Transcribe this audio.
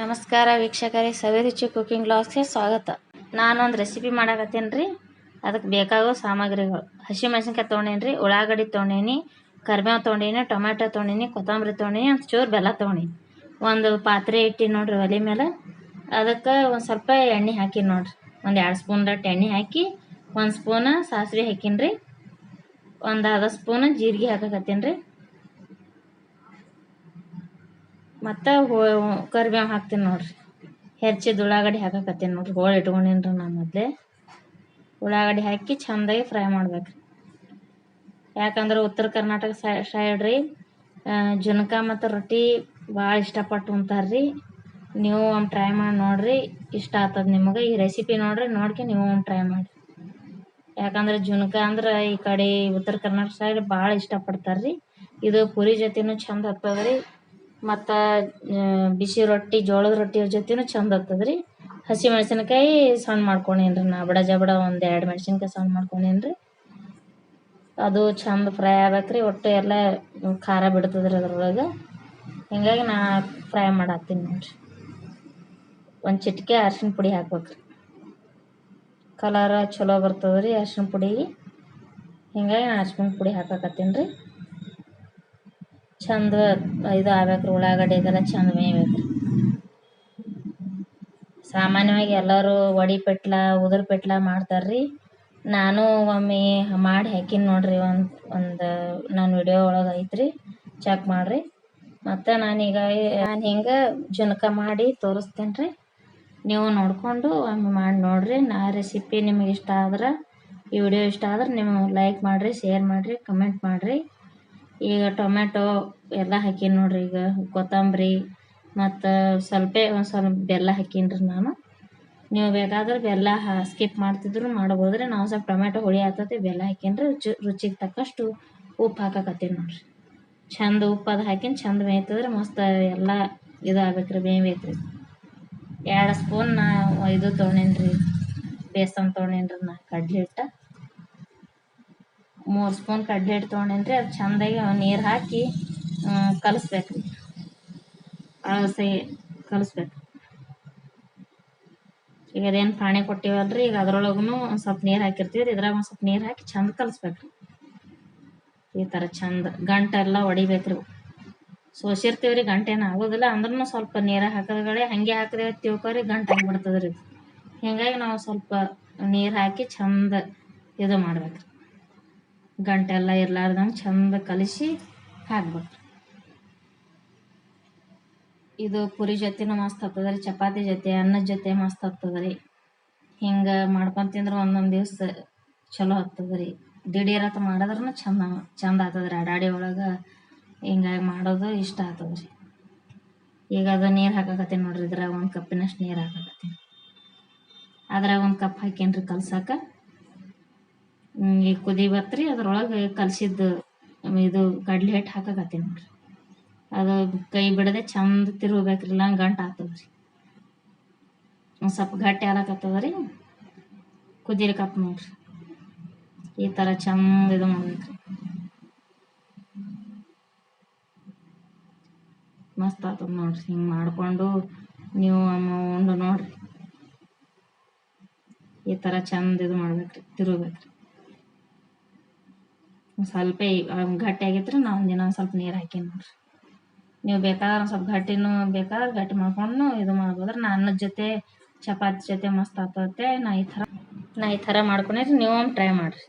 ನಮಸ್ಕಾರ ವೀಕ್ಷಕರೇ ಸವಿರುಚಿ ಕುಕಿಂಗ್ ಬ್ಲಾಗ್ಸ್ಗೆ ಸ್ವಾಗತ. ನಾನೊಂದು ರೆಸಿಪಿ ಮಾಡಕತ್ತೀನಿ ರೀ ಅದಕ್ಕೆ ಬೇಕಾಗೋ ಸಾಮಗ್ರಿಗಳು. ಹಸಿಮೆಣಸಿನ್ಕಾಯಿ ತೊಗೊಂಡೇನಿ ರೀ ಉಳ್ಳಾಗಡ್ಡಿ ತೊಗೊಂಡೇನಿ, ಕರಿಬೇವು ತೊಗೊಂಡೇನಿ, ಟೊಮ್ಯಾಟೊ ತೊಗೊಂಡೇನಿ, ಕೊತ್ತಂಬರಿ ತೊಗೊಂಡೇನಿ, ಒಂದು ಚೂರು ಬೆಲ್ಲ ತೊಗೊಂಡೇನಿ. ಒಂದು ಪಾತ್ರೆ ಇಟ್ಟು ನೋಡ್ರಿ ಒಲೆ ಮೇಲೆ. ಅದಕ್ಕೆ ಒಂದು ಸ್ವಲ್ಪ ಎಣ್ಣೆ ಹಾಕಿ ನೋಡ್ರಿ. ಒಂದು ಎರಡು ಸ್ಪೂನ್ದಟ್ಟು ಎಣ್ಣೆ ಹಾಕಿ, ಒಂದು ಸ್ಪೂನ ಸಾಸಿವೆ ಹಾಕೀನಿ ರೀ ಒಂದು ಅರ್ಧ ಸ್ಪೂನ್ ಜೀರಿಗೆ ಹಾಕಕತ್ತೀನಿ ರೀ ಮತ್ತು ಹೋ ಕರಿಬೇವು ಹಾಕ್ತೀನಿ ನೋಡ್ರಿ. ಹೆಚ್ಚಿದ ಉಳ್ಳಾಗಡ್ಡಿ ಹಾಕಕತ್ತೀನಿ ನೋಡ್ರಿ. ಹೋಳು ಇಟ್ಕೊಂಡೀನಿ ನಾ ನಾನು ಮೊದಲೇ. ಉಳ್ಳಾಗಡ್ಡಿ ಹಾಕಿ ಚೆಂದಾಗಿ ಫ್ರೈ ಮಾಡ್ಬೇಕು ರೀ ಯಾಕಂದ್ರೆ ಉತ್ತರ ಕರ್ನಾಟಕ ಸೈಡ್ ರೀ ಜುನಕ ಮತ್ತು ರೊಟ್ಟಿ ಭಾಳ ಇಷ್ಟಪಟ್ಟು ಉಣ್ತಾರೆ ರೀ ನೀವು ಒಂದು ಟ್ರೈ ಮಾಡಿ ನೋಡಿರಿ, ಇಷ್ಟ ಆಗ್ತದೆ ನಿಮಗೆ. ಈ ರೆಸಿಪಿ ನೋಡ್ರಿ, ನೋಡ್ಕೆ ನೀವು ಒಂದು ಟ್ರೈ ಮಾಡಿ. ಯಾಕಂದ್ರೆ ಜುನಕ ಅಂದ್ರೆ ಈ ಕಡೆ ಉತ್ತರ ಕರ್ನಾಟಕ ಸೈಡ್ ಭಾಳ ಇಷ್ಟಪಡ್ತಾರೆ ರೀ ಇದು ಪುರಿ ಜೊತೆನೂ ಚಂದ ಹತ್ತದ ರೀ ಮತ್ತು ಬಿಸಿ ರೊಟ್ಟಿ, ಜೋಳದ ರೊಟ್ಟಿ ಜೊತೆನೂ ಚಂದ ಆಗ್ತದ ರೀ ಹಸಿ ಮೆಣಸಿನಕಾಯಿ ಸಣ್ಣ ಮಾಡ್ಕೊಂಡೀನಿ ರೀ ನಾ. ಬಡ ಜಬಡ ಒಂದು ಎರಡು ಮೆಣಸಿನ್ಕಾಯಿ ಸಣ್ಣ ಮಾಡ್ಕೊಂಡೀನಿ ರೀ ಅದು ಚಂದ ಫ್ರೈ ಆಗ್ಬೇಕು ರೀ ಒಟ್ಟು ಎಲ್ಲ ಖಾರ ಬಿಡ್ತದೆ ರೀ ಅದ್ರೊಳಗೆ. ಹಿಂಗಾಗಿ ನಾ ಫ್ರೈ ಮಾಡತ್ತೀನಿ ನೋಡಿರಿ. ಒಂದು ಚಿಟಿಕೆ ಅರ್ಶಿಣ ಪುಡಿ ಹಾಕ್ಬೇಕ್ರಿ. ಕಲರ ಚಲೋ ಬರ್ತದೆ ರೀ ಅರ್ಶಿಣ ಪುಡಿ. ಹಿಂಗಾಗಿ ನಾ ಅರ್ಶಿಣ ಪುಡಿ ಹಾಕಕತ್ತೀನಿ ರೀ ಚಂದ ಇದು ಆಗ್ಬೇಕು ರೀ ಉಳ್ಳಾಗಡ್ಡಿ ಇದೆಲ್ಲ ಚಂದ ಮೇಯ್ಬೇಕು. ರೀ ಸಾಮಾನ್ಯವಾಗಿ ಎಲ್ಲರೂ ವಡಿ ಪೆಟ್ಲ, ಉದುರು ಪೆಟ್ಲ ಮಾಡ್ತಾರ್ರಿ. ನಾನು ಒಮ್ಮೆ ಮಾಡಿ ಹಾಕಿನಿ ನೋಡ್ರಿ ಒಂದು ಒಂದು ನನ್ನ ವಿಡಿಯೋ ಒಳಗೆ ಐತ್ರಿ ಚೆಕ್ ಮಾಡಿರಿ. ಮತ್ತು ನಾನೀಗ, ನಾನು ಹಿಂಗೆ ಜುನಕ ಮಾಡಿ ತೋರಿಸ್ತೇನೆ ರೀ ನೀವು ನೋಡಿಕೊಂಡು ಒಮ್ಮೆ ಮಾಡಿ ನೋಡಿರಿ. ನಾ ರೆಸಿಪಿ ನಿಮಗೆ ಇಷ್ಟ ಆದ್ರೆ, ಈ ವಿಡಿಯೋ ಇಷ್ಟ ಆದ್ರೆ, ನೀವು ಲೈಕ್ ಮಾಡಿರಿ ಶೇರ್ ಮಾಡಿರಿ ಕಮೆಂಟ್ ಮಾಡಿರಿ. ಈಗ ಟೊಮೆಟೊ ಎಲ್ಲ ಹಾಕೀನಿ ನೋಡ್ರಿ ಈಗ ಕೊತ್ತಂಬರಿ ಮತ್ತು ಸ್ವಲ್ಪ ಒಂದು ಸ್ವಲ್ಪ ಬೆಲ್ಲ ಹಾಕೀನಿ ರೀ ನಾನು. ನೀವು ಬೇಕಾದ್ರೆ ಬೆಲ್ಲ ಸ್ಕಿಪ್ ಮಾಡ್ತಿದ್ರು ಮಾಡ್ಬೋದು ರೀ ನಾವು ಸ್ವಲ್ಪ ಟೊಮೆಟೊ ಹುಳಿ ಆಗ್ತೈತಿ ಬೆಲ್ಲ ಹಾಕೀನಿ ರುಚಿ, ರುಚಿಗೆ ತಕ್ಕಷ್ಟು ಉಪ್ಪು ಹಾಕಕತ್ತೀನಿ ನೋಡ್ರಿ. ಚಂದ ಉಪ್ಪು ಅದು ಹಾಕಿನ, ಚಂದ ಬೇಯ್ತದ್ರೆ ಮಸ್ತ್ ಎಲ್ಲ ಆಗ್ಬೇಕ್ರಿ ರೀ ಬೇಯ್ಬೇಕು ರೀ ಎರಡು ಸ್ಪೂನ್ ನಾ ಇದು ತೊಗೊಂಡೇನಿ ರೀ ಬೇಸನ್ ತೊಗೊಂಡೇನಿ ನಾ, ಕಡ್ಲೆ ಹಿಟ್ಟು. ಮೂರು ಸ್ಪೂನ್ ಕಡಲೆ ಹಿಟ್ಟು ತೊಗೊಂಡೇನಿ ರೀ ಅದು ಚೆಂದಾಗಿ ನೀರು ಹಾಕಿ ಕಲಿಸ್ಬೇಕು ರೀ ಸೈ ಕಲಿಸ್ಬೇಕು ಈಗ ಅದೇನು ಪಾಣಿ ರೀ ಈಗ ಅದ್ರೊಳಗೂ ಒಂದು ಸ್ವಲ್ಪ ನೀರು ಹಾಕಿರ್ತೀವಿ ರೀ, ಇದ್ರಾಗ ಒಂದು ಸ್ವಲ್ಪ ನೀರು ಹಾಕಿ ಚಂದ ಕಲಿಸ್ಬೇಕು ರೀ ಈ ಥರ ಚಂದ, ಗಂಟೆಲ್ಲ ಹೊಡಿಬೇಕು ರೀ ಸೋಸಿರ್ತೀವಿ ರೀ, ಗಂಟೇನು ಆಗೋದಿಲ್ಲ ಅಂದ್ರೂ ಸ್ವಲ್ಪ ನೀರು ಹಾಕಿದ್ಗಡೆ ಹಾಗೆ ಹಾಕಿದ್ರೆ ತಿಳ್ಕೊರಿ, ಗಂಟೆ ಆಗಿಬಿಡ್ತದೆ ರೀ ಹೀಗಾಗಿ ನಾವು ಸ್ವಲ್ಪ ನೀರು ಹಾಕಿ ಚಂದ ಇದು ಮಾಡ್ಬೇಕು ರೀ ಗಂಟೆಲ್ಲ ಇರ್ಲಾರ್ದಂಗೆ ಚಂದ ಕಲಿಸಿ ಹಾಕ್ಬೇಕು ಇದು ಪುರಿ ಜೊತೆನೂ ಮಸ್ತ್ ಆಗ್ತದೆ ರೀ, ಚಪಾತಿ ಜೊತೆ, ಅನ್ನದ ಜೊತೆ ಮಸ್ತ್ ಆಗ್ತದೆ ರೀ. ಹಿಂಗೆ ಮಾಡ್ಕೊಂಡು ತಿಂದ್ರೆ ಒಂದೊಂದು ದಿವ್ಸ ಚಲೋ ಆಗ್ತದೆ ರೀ. ದಿಢೀರತ್ ಮಾಡಿದ್ರೂ ಚಂದ ಚಂದ ಆಗ್ತದೆ ರೀ ಅಡಾಡಿ ಒಳಗೆ ಹಿಂಗಾಗಿ ಮಾಡೋದು ಇಷ್ಟ ಆಗ್ತದೆ ರೀ. ಈಗ ಅದು ನೀರು ಹಾಕಕತ್ತೀನಿ ನೋಡ್ರಿ, ಇದ್ರಾಗ ಒಂದು ಕಪ್ಪಿನಷ್ಟು ನೀರು ಹಾಕಕತ್ತೀನಿ. ಅದ್ರಾಗ ಒಂದು ಕಪ್ ಹಾಕೇನ್ರಿ ಕಲ್ಸಾಕ? ಈಗ ಕುದಿ ಬತ್ರಿ ಅದ್ರೊಳಗೆ ಕಲಸಿದ್ದು ಇದು ಕಡ್ಲೆ ಹಿಟ್ಟು ಹಾಕಕತ್ತೀನಿ ನೋಡ್ರಿ. ಅದು ಕೈ ಬಿಡದೆ ಚಂದ ತಿರುಗಬೇಕ್ರಿ, ಇಲ್ಲ ಗಂಟು ಆಗ್ತದೆ ರೀ ಒಂದು ಸ್ವಲ್ಪ ಗಟ್ಟಿ ಆಗಕತ್ತದ ರೀ ನೋಡ್ರಿ. ಈ ಥರ ಚಂದ ಇದು ಮಾಡ್ಬೇಕ್ರಿ. ಮಸ್ತ್ ಆಗ್ತದೆ ನೋಡ್ರಿ, ಹಿಂಗೆ ಮಾಡಿಕೊಂಡು ನೀವು ಉಂಡು ನೋಡ್ರಿ. ಈ ಥರ ಚಂದ ಇದು ಮಾಡ್ಬೇಕ್ರಿ, ತಿರುಗ್ಬೇಕ್ರಿ. ಸ್ವಲ್ಪ ಗಟ್ಟಿ ಆಗೈತ್ರಿ ನಾ ಒಂದಿನ ಒಂದು ಸ್ವಲ್ಪ ನೀರು ಹಾಕಿ ನೋಡ್ರಿ. ನೀವು ಬೇಕಾದ್ರೆ ಸ್ವಲ್ಪ ಗಟ್ಟಿನೂ ಬೇಕಾದ್ರೆ ಗಟ್ಟಿ ಮಾಡ್ಕೊಂಡು ಇದು ಮಾಡ್ಬೋದ್ರಿ. ನಾ ಅನ್ನದ ಜೊತೆ, ಚಪಾತಿ ಜೊತೆ ಮಸ್ತ್ ಆಗ್ತದೆ ನಾ ಈ ಥರ, ನಾ ಈ ಥರ ಮಾಡ್ಕೊಂಡ್ರೆ ನೀವು ಟ್ರೈ ಮಾಡಿರಿ.